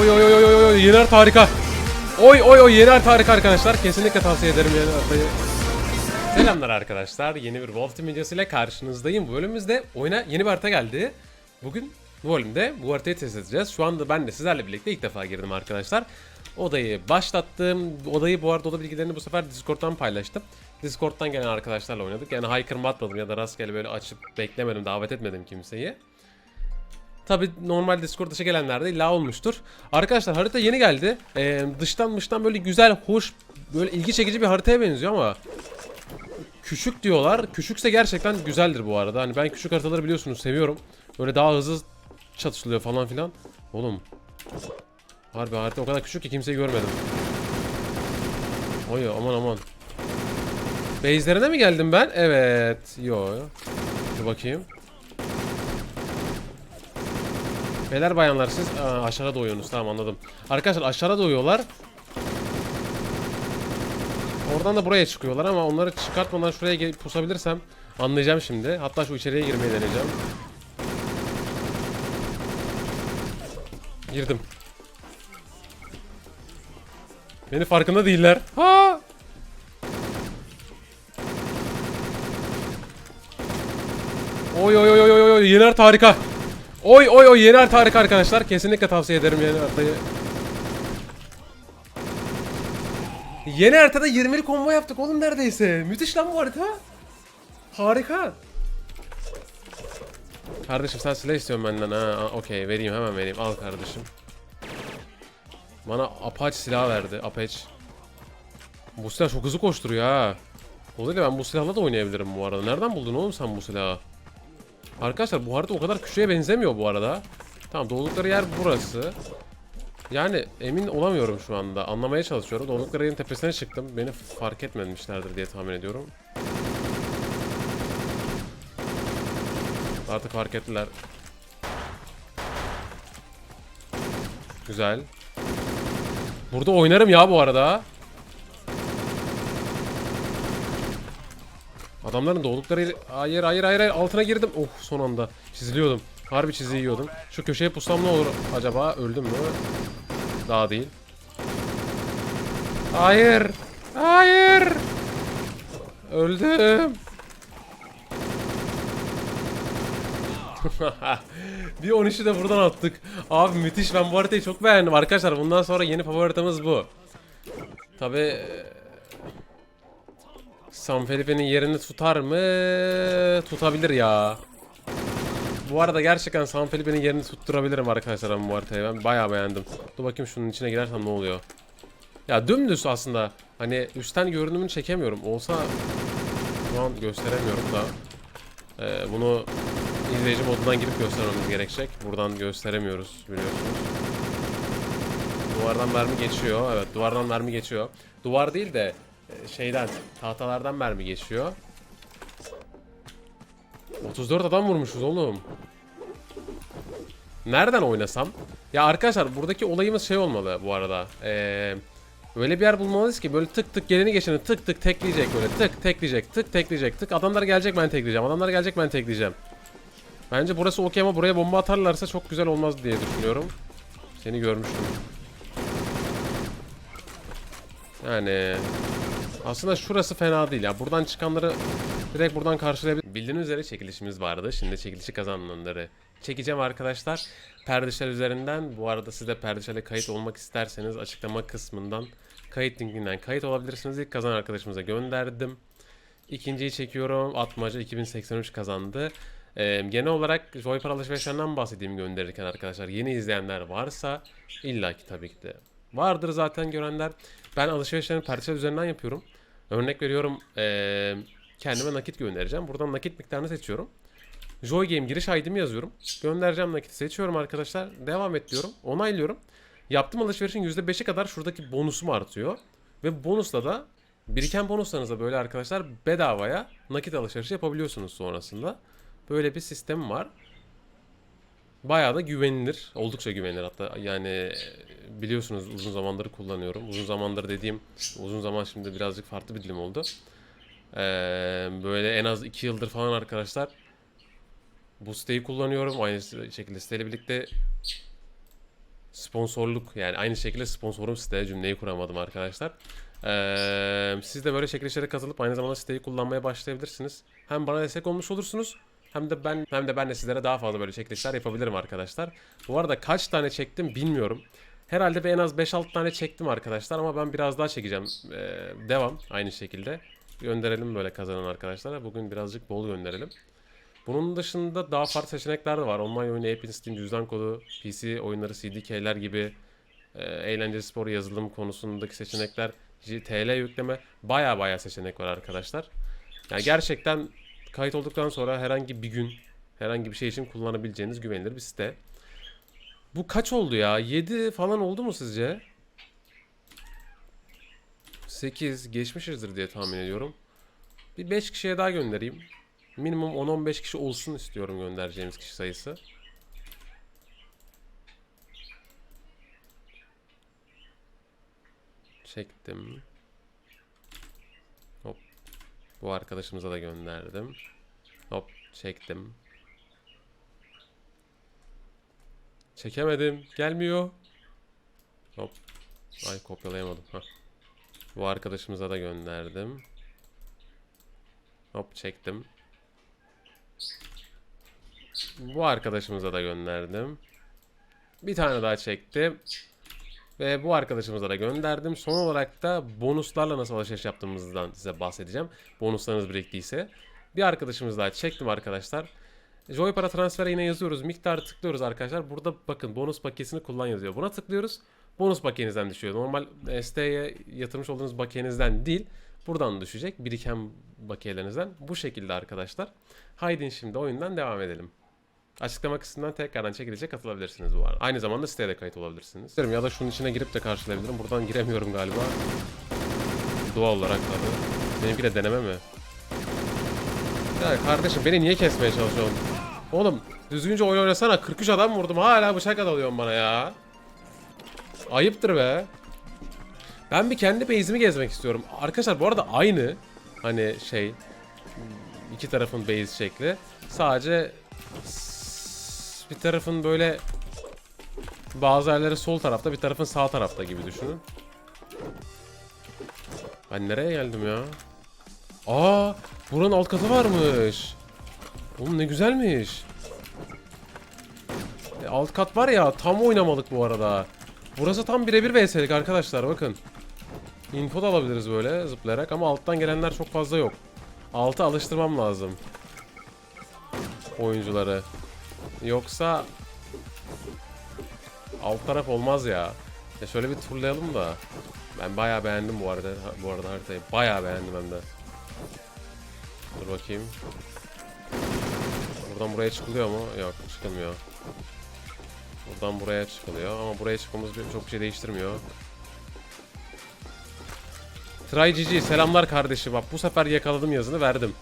Oy oy oy oy oy yeni harita harika. Oy oy oy yeni harika arkadaşlar. Kesinlikle tavsiye ederim yeni haritayı. Selamlar arkadaşlar. Yeni bir Wolf Team videosu ile karşınızdayım. Bu bölümümüzde oyuna yeni bir harita geldi. Bugün bu bölümde bu haritayı test edeceğiz. Şu anda ben de sizlerle birlikte ilk defa girdim arkadaşlar. Odayı başlattım. Odayı bu arada oda bilgilerini bu sefer Discord'dan paylaştım. Discord'dan gelen arkadaşlarla oynadık. Yani haykırma atmadım ya da rastgele böyle açıp beklemedim, davet etmedim kimseyi. Tabi normal Discord dışı gelenler de olmuştur. Arkadaşlar harita yeni geldi. Ee, dıştan dıştan böyle güzel, hoş, böyle ilgi çekici bir haritaya benziyor ama küçük diyorlar. Küçükse gerçekten güzeldir bu arada. Hani ben küçük haritaları biliyorsunuz seviyorum. Böyle daha hızlı çatışılıyor falan filan. Oğlum. Harbi harita o kadar küçük ki kimseyi görmedim. Oy aman aman. Base'lerine mi geldim ben? Evet. Yo. Dur bakayım. Beyler bayanlar siz Aa, aşağıda doğuyorsunuz tamam anladım. Arkadaşlar aşağıda doğuyorlar. Oradan da buraya çıkıyorlar ama onları çıkartmadan şuraya gelip pusabilirsem anlayacağım şimdi. Hatta şu içeriye girmeyi deneyeceğim. Girdim. Beni farkında değiller. Ha! Oy oy oy oy oy harita harika. Oy oy oy yeni harita harika arkadaşlar. Kesinlikle tavsiye ederim yeni haritayı. Yeni haritada 20'li combo yaptık oğlum neredeyse. Müthiş lan bu harita. Harika. Kardeşim sen silah istiyorsun benden ha. Okey vereyim hemen vereyim. Al kardeşim. Bana Apache silah verdi. Apache. Bu silah çok hızlı koşturuyor ha. Dolayısıyla ben bu silahla da oynayabilirim bu arada. Nereden buldun oğlum sen bu silahı? Arkadaşlar bu harita o kadar küçüğe benzemiyor bu arada. Tamam doğdukları yer burası. Yani emin olamıyorum şu anda. Anlamaya çalışıyorum. Doğdukları yerin tepesine çıktım. Beni fark etmemişlerdir diye tahmin ediyorum. Artık fark ettiler. Güzel. Burada oynarım ya bu arada. Adamların doğdukları. Hayır hayır hayır hayır altına girdim. Oh son anda. Çiziliyordum. Harbi çizi yiyordum. Şu köşeye pussam ne olur acaba? Öldüm mü? Daha değil. Hayır. Hayır. Öldüm. bir 13'ü de buradan attık. Abi müthiş ben bu haritayı çok beğendim arkadaşlar. Bundan sonra yeni favori bu. Tabi San Felipe'nin yerini tutar mı? Tutabilir ya. Bu arada gerçekten San Felipe'nin yerini tutturabilirim arkadaşlar ben bu haritayı. Ben bayağı beğendim. Dur bakayım şunun içine girersem ne oluyor? Ya dümdüz aslında. Hani üstten görünümünü çekemiyorum. Olsa şu an gösteremiyorum da. Ee, bunu izleyici modundan girip göstermemiz gerekecek. Buradan gösteremiyoruz biliyorsunuz. Duvardan mermi geçiyor. Evet duvardan mermi geçiyor. Duvar değil de şeyden tahtalardan mermi geçiyor. 34 adam vurmuşuz oğlum. Nereden oynasam? Ya arkadaşlar buradaki olayımız şey olmalı bu arada. Ee, öyle bir yer bulmalıyız ki böyle tık tık geleni geçeni tık tık tekleyecek böyle tık tekleyecek tık tekleyecek tık adamlar gelecek ben tekleyeceğim adamlar gelecek ben tekleyeceğim. Bence burası okey ama buraya bomba atarlarsa çok güzel olmaz diye düşünüyorum. Seni görmüştüm. Yani aslında şurası fena değil ya. Buradan çıkanları direkt buradan karşılayabilir. Bildiğiniz üzere çekilişimiz vardı. Şimdi çekilişi kazananları çekeceğim arkadaşlar. Perdişel üzerinden. Bu arada siz de Perdişel'e kayıt olmak isterseniz açıklama kısmından kayıt linkinden kayıt olabilirsiniz. İlk kazanan arkadaşımıza gönderdim. İkinciyi çekiyorum. Atmaca 2083 kazandı. Ee, genel olarak Joypar alışverişlerinden bahsedeyim gönderirken arkadaşlar. Yeni izleyenler varsa illaki tabii ki de vardır zaten görenler. Ben alışverişlerimi Perdişel üzerinden yapıyorum. Örnek veriyorum ee, kendime nakit göndereceğim. Buradan nakit miktarını seçiyorum. Joy Game giriş ID'mi yazıyorum. Göndereceğim nakiti seçiyorum arkadaşlar. Devam et diyorum. Onaylıyorum. Yaptığım alışverişin %5'i kadar şuradaki bonusum artıyor. Ve bonusla da biriken bonuslarınızla böyle arkadaşlar bedavaya nakit alışverişi yapabiliyorsunuz sonrasında. Böyle bir sistem var. Bayağı da güvenilir. Oldukça güvenilir hatta. Yani biliyorsunuz uzun zamandır kullanıyorum. Uzun zamandır dediğim uzun zaman şimdi birazcık farklı bir dilim oldu. Ee, böyle en az 2 yıldır falan arkadaşlar bu siteyi kullanıyorum. Aynı şekilde siteyle birlikte sponsorluk yani aynı şekilde sponsorum site cümleyi kuramadım arkadaşlar. Ee, siz de böyle çekilişlere katılıp aynı zamanda siteyi kullanmaya başlayabilirsiniz. Hem bana destek olmuş olursunuz hem de ben hem de ben de sizlere daha fazla böyle çekilişler yapabilirim arkadaşlar. Bu arada kaç tane çektim bilmiyorum. Herhalde bir en az 5-6 tane çektim arkadaşlar ama ben biraz daha çekeceğim. Ee, devam aynı şekilde. Gönderelim böyle kazanan arkadaşlara. Bugün birazcık bol gönderelim. Bunun dışında daha farklı seçenekler de var. Online oyunu, Epic Steam, cüzdan kodu, PC oyunları, CDK'ler gibi e, eğlence spor yazılım konusundaki seçenekler, TL yükleme baya baya seçenek var arkadaşlar. Yani gerçekten kayıt olduktan sonra herhangi bir gün herhangi bir şey için kullanabileceğiniz güvenilir bir site. Bu kaç oldu ya? 7 falan oldu mu sizce? 8 geçmişizdir diye tahmin ediyorum. Bir 5 kişiye daha göndereyim. Minimum 10-15 kişi olsun istiyorum göndereceğimiz kişi sayısı. Çektim. Hop. Bu arkadaşımıza da gönderdim. Hop çektim. Çekemedim. Gelmiyor. Hop. Ay kopyalayamadım. Hah. Bu arkadaşımıza da gönderdim. Hop çektim. Bu arkadaşımıza da gönderdim. Bir tane daha çektim. Ve bu arkadaşımıza da gönderdim. Son olarak da bonuslarla nasıl alışveriş yaptığımızdan size bahsedeceğim. Bonuslarınız biriktiyse. Bir arkadaşımız daha çektim arkadaşlar. Joy para transfere yine yazıyoruz. Miktarı tıklıyoruz arkadaşlar. Burada bakın bonus paketini kullan yazıyor. Buna tıklıyoruz. Bonus paketinizden düşüyor. Normal ST'ye yatırmış olduğunuz bakiyenizden değil. Buradan düşecek. Biriken bakiyelerinizden. Bu şekilde arkadaşlar. Haydi şimdi oyundan devam edelim. Açıklama kısmından tekrardan çekilişe katılabilirsiniz bu arada. Aynı zamanda siteye de kayıt olabilirsiniz. Ya da şunun içine girip de karşılayabilirim. Buradan giremiyorum galiba. Doğal olarak tabii. Benimki de deneme mi? Ya kardeşim beni niye kesmeye çalışıyorsun? Oğlum düzgünce oyun oynasana. 43 adam vurdum. Hala bıçak alıyorsun bana ya. Ayıptır be. Ben bir kendi base'imi gezmek istiyorum. Arkadaşlar bu arada aynı. Hani şey iki tarafın base şekli. Sadece bir tarafın böyle bazı yerleri sol tarafta, bir tarafın sağ tarafta gibi düşünün. Ben nereye geldim ya? Aa, buranın alt katı varmış. Oğlum ne güzelmiş. E, alt kat var ya tam oynamalık bu arada. Burası tam birebir VS'lik arkadaşlar bakın. Info da alabiliriz böyle zıplayarak ama alttan gelenler çok fazla yok. Altı alıştırmam lazım. Oyuncuları. Yoksa alt taraf olmaz ya. Ya şöyle bir turlayalım da. Ben bayağı beğendim bu arada bu arada haritayı. Bayağı beğendim hem de. Dur bakayım. Buradan buraya çıkılıyor mu? Yok çıkılmıyor. Buradan buraya çıkılıyor ama buraya çıkmamız çok bir şey değiştirmiyor. Try selamlar kardeşim. Bak bu sefer yakaladım yazını verdim.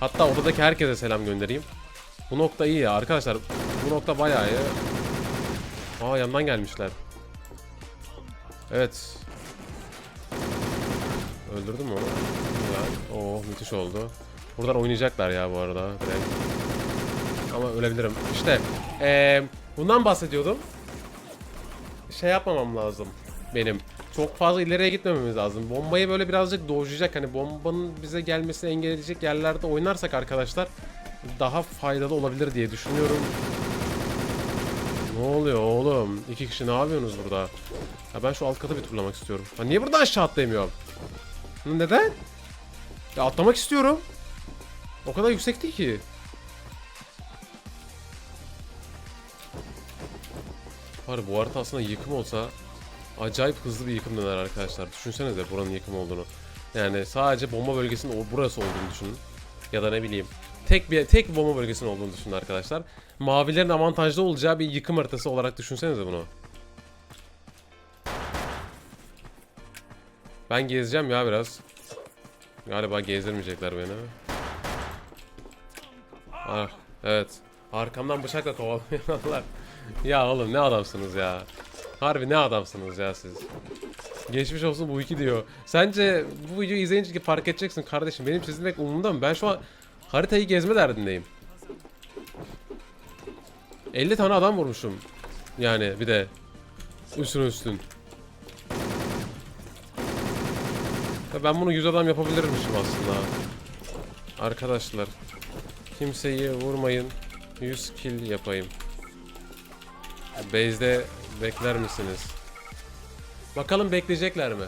Hatta odadaki herkese selam göndereyim. Bu nokta iyi ya arkadaşlar. Bu nokta bayağı iyi. Aa yandan gelmişler. Evet. Öldürdün mü onu? Güzel. Oo müthiş oldu. Buradan oynayacaklar ya bu arada. Direkt. Ama ölebilirim. İşte eee, bundan bahsediyordum. Şey yapmamam lazım benim. Çok fazla ileriye gitmememiz lazım. Bombayı böyle birazcık dojlayacak. Hani bombanın bize gelmesini engelleyecek yerlerde oynarsak arkadaşlar daha faydalı olabilir diye düşünüyorum. Ne oluyor oğlum? İki kişi ne yapıyorsunuz burada? Ya ben şu alt katı bir turlamak istiyorum. Ha niye buradan aşağı atlayamıyorum? Neden? Ya atlamak istiyorum. O kadar yüksek değil ki. Var bu harita aslında yıkım olsa acayip hızlı bir yıkım döner arkadaşlar. Düşünsenize buranın yıkım olduğunu. Yani sadece bomba bölgesinin burası olduğunu düşünün. Ya da ne bileyim. Tek bir tek bomba bölgesinin olduğunu düşünün arkadaşlar. Mavilerin avantajlı olacağı bir yıkım haritası olarak düşünsenize bunu. Ben gezeceğim ya biraz. Galiba gezdirmeyecekler beni. Ah, evet. Arkamdan bıçakla kovalıyorlar. ya oğlum ne adamsınız ya. Harbi ne adamsınız ya siz. Geçmiş olsun bu iki diyor. Sence bu videoyu izleyince ki fark edeceksin kardeşim. Benim çizilmek umurumda mı? Ben şu an haritayı gezme derdindeyim. 50 tane adam vurmuşum. Yani bir de üstün. Ya ben bunu 100 adam yapabilirmişim aslında. Arkadaşlar. Kimseyi vurmayın. 100 kill yapayım. Base'de bekler misiniz? Bakalım bekleyecekler mi?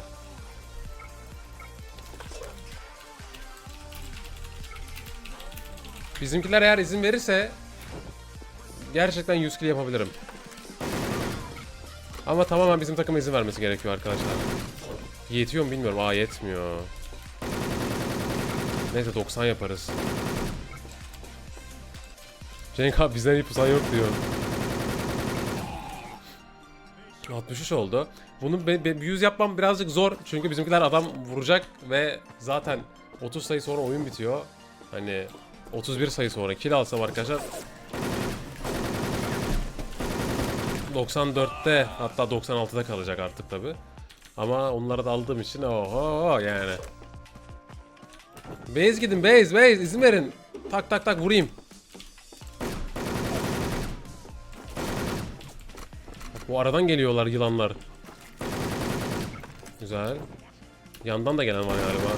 Bizimkiler eğer izin verirse gerçekten 100 kill yapabilirim. Ama tamamen bizim takıma izin vermesi gerekiyor arkadaşlar. Yetiyor mu bilmiyorum. Aa yetmiyor. Neyse 90 yaparız. Cenk abi bizden iyi pusan yok diyor. 63 oldu. Bunu be, be, 100 yapmam birazcık zor. Çünkü bizimkiler adam vuracak ve zaten 30 sayı sonra oyun bitiyor. Hani 31 sayı sonra kill alsam arkadaşlar 94'te hatta 96'da kalacak artık tabi. Ama onları da aldığım için oho yani. Base gidin base base izin verin. Tak tak tak vurayım. Bu aradan geliyorlar yılanlar. Güzel. Yandan da gelen var galiba.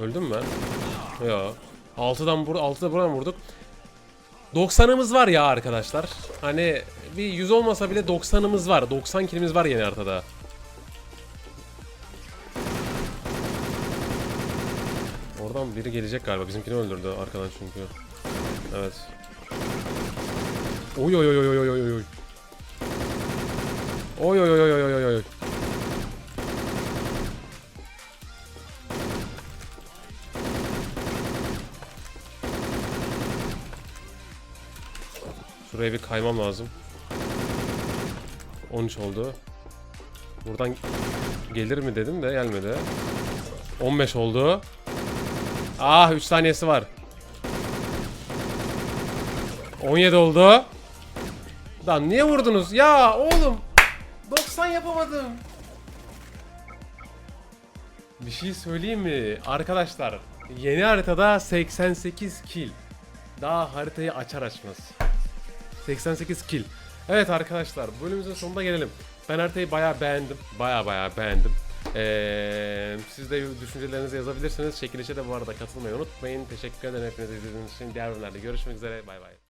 Öldüm mü ben? Yo. 6'dan bur 6'da buradan vurduk. 90'ımız var ya arkadaşlar. Hani bir 100 olmasa bile 90'ımız var. 90 kilimiz var yeni haritada. Oradan biri gelecek galiba. Bizimkini öldürdü arkadan çünkü. Evet. Oy oy oy oy oy oy oy. Oy oy oy oy oy oy oy. Şuraya bir kaymam lazım. 13 oldu. Buradan gelir mi dedim de gelmedi. 15 oldu. Ah 3 saniyesi var. 17 oldu. Lan niye vurdunuz? Ya oğlum. 90 yapamadım. Bir şey söyleyeyim mi? Arkadaşlar yeni haritada 88 kill. Daha haritayı açar açmaz. 88 kill. Evet arkadaşlar bölümümüzün sonuna gelelim. Ben haritayı bayağı beğendim. Bayağı bayağı beğendim. Ee, siz de düşüncelerinizi yazabilirsiniz. Çekilişe de bu arada katılmayı unutmayın. Teşekkür ederim hepinize izlediğiniz için. Diğer bölümlerde görüşmek üzere. Bay bay.